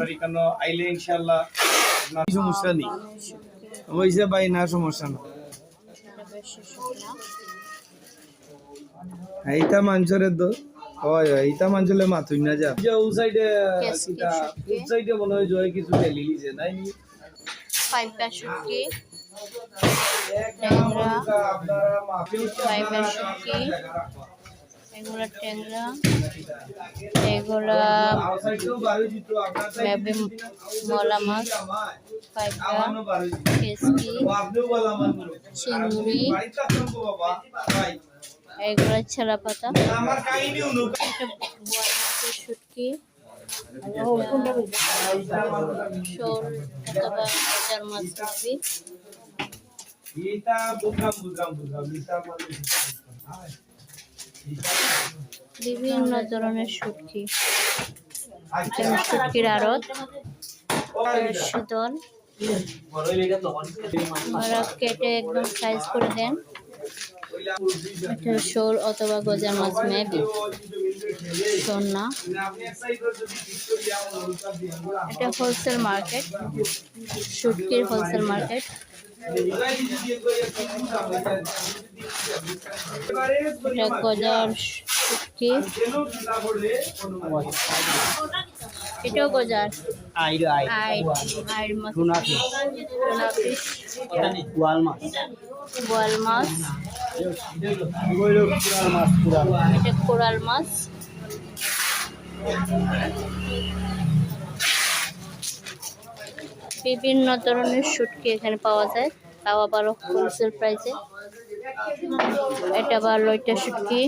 আমরা এখানে আইলে ইনশাল্লাহ সমস্যা নেই। হয়েছে ভাই না সমস্যা না। এইটা মানুষের তো হয় হয় এইটা মানুষের মাথুই না যা। যে ও সাইডে কিটা ও সাইডে মনে হয় জয় কিছু লিছে নাই নি? ফাইভ বাষট্টি আপনারা মাফি ফাইভ বাষট্টি এগুলো ট্যাংরা এগুলা মলা মাছ ফাইভটা কেসকি চিংড়ি, এগুলো ছেলা পাতা শুটকি, শোল, অথবা মাছ পাবি বুঝলাম বুঝলাম বুঝলাম এটা বলে বিভিন্ন ধরনের শুটকি শুটকির আড়ত শীতল কেটে একদম সাইজ করে দেন। এটা শোল অথবা গজার মাছ মেবি শোল এটা হোলসেল মার্কেট শুটকির হোলসেল মার্কেট এটা গজার শুটকি এটাও গজার আইর আইর আইর মাছ টুনা ফিশ টুনা ফিশ গোয়াল মাছ বোয়াল মাছ এটা কোরাল মাছ বিভিন্ন ধরনের শুটকি এখানে পাওয়া যায়। তাও আবার হোলসেল প্রাইসে এটা আবার লইটা শুটকি।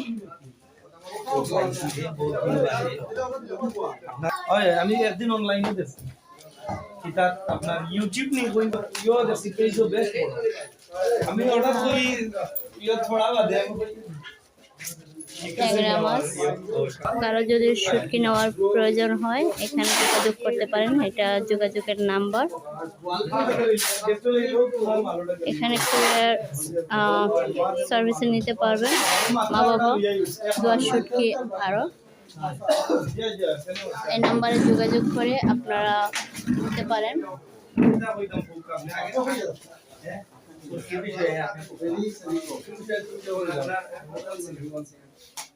আমি একদিন অনলাইনে দেখছি। ইউটিউব নেই বেস্ট আমি অর্ডার করি বাদে মাছ কারও যদি শুটকি নেওয়ার প্রয়োজন হয়, এখানে যোগাযোগ করতে পারেন। এটা যোগাযোগের নাম্বার। এখানে সার্ভিসে নিতে পারবেন। মা বাবা দোয়া, শুটকি আরও এই নাম্বারে যোগাযোগ করে আপনারা নিতে পারেন।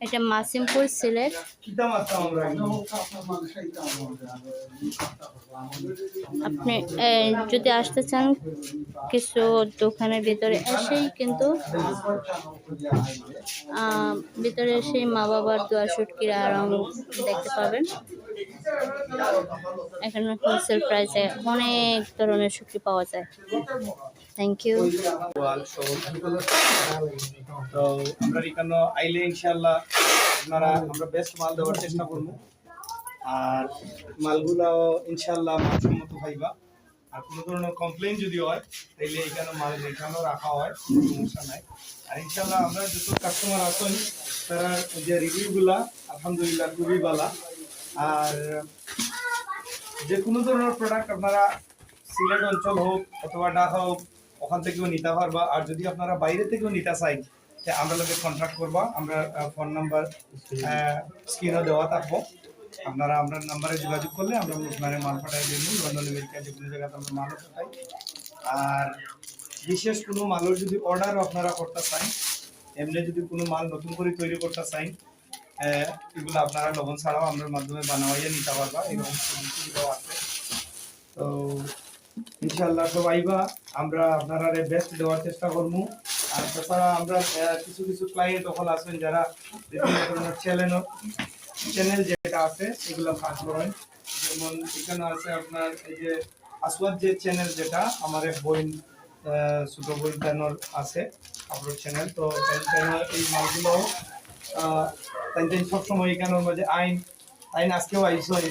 এটা মাসিমপুর সিলেট। আপনি যদি আসতে চান, কিছু দোকানের ভিতরে এসেই কিন্তু ভিতরে এসেই মা বাবার দোয়া শুটকির আরাম দেখতে পাবেন। এখানে হোলসেল প্রাইসে অনেক ধরনের শুটকি পাওয়া যায়। থ্যাংক ইউ তো আমরা এখানে আইলে ইনশাল্লাহ আপনারা আমরা বেস্ট মাল দেওয়ার চেষ্টা করব। আর মালগুলো ইনশাল্লাহ মানসম্মত পাইবা আর কোনো ধরনের কমপ্লেন যদি হয়, তাইলে এখানে মাল এখানেও রাখা হয় সমস্যা নাই। আর ইনশাল্লাহ আমরা যত কাস্টমার আছেন, তারা যে রিভিউগুলা আলহামদুলিল্লাহ খুবই ভালো। আর যে কোনো ধরনের প্রোডাক্ট আপনারা সিলেট অঞ্চল হোক অথবা ঢাকা হোক ওখান থেকেও নিতে পারবা আর যদি আপনারা বাইরে থেকেও নিতে চাই আমরা লোকে কন্ট্যাক্ট করবা, আমরা ফোন নাম্বার স্ক্রিনও দেওয়া থাকব। আপনারা আমরা নাম্বারে যোগাযোগ করলে আমরা আপনারা মাল পাঠাই দিন লন্ডন যে কোনো জায়গাতে আমরা মাল পাঠাই। আর বিশেষ কোনো মালের যদি অর্ডার আপনারা করতে চান, এমনি যদি কোনো মাল নতুন করে তৈরি করতে চান এগুলো আপনারা লবণ ছাড়াও আমরা মাধ্যমে বানাওয়াইয়া নিতে পারবা, এরকম আছে। তো ইনশাল্লাহ সব আইবা আমরা আপনারা বেস্ট দেওয়ার চেষ্টা করব আর তাছাড়া আমরা কিছু কিছু ক্লায়েন্ট তখন আছেন যারা বিভিন্ন ধরনের চ্যানেল চ্যানেল যেটা আছে এগুলো কাজ করেন। যেমন এখানে আছে আপনার এই যে আসওয়াদ যে চ্যানেল যেটা আমার এক আহ, ছোট বই চ্যানেল আছে আপলোড চ্যানেল তো চ্যানেল এই মালগুলো তাই সবসময় এখানের মাঝে আইন আইন আজকেও আইসই।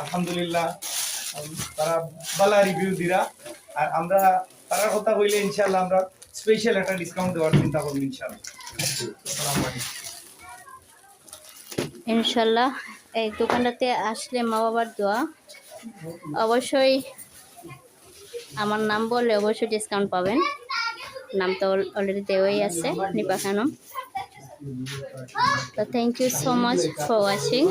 আলহামদুলিল্লাহ তারা বালা রিভিউ দিরা। আর আমরা, তারা কথা কইলে ইনশাল্লাহ আমরা স্পেশাল একটা ডিসকাউন্ট দেওয়ার চিন্তা করব ইনশাল্লাহ ইনশাল্লাহ এই দোকানটাতে আসলে মা বাবার দোয়া। অবশ্যই আমার নাম বললে অবশ্যই ডিসকাউন্ট পাবেন। নাম তো অলরেডি দেওয়াই আছে নিপা খানম তো thank you so much for watching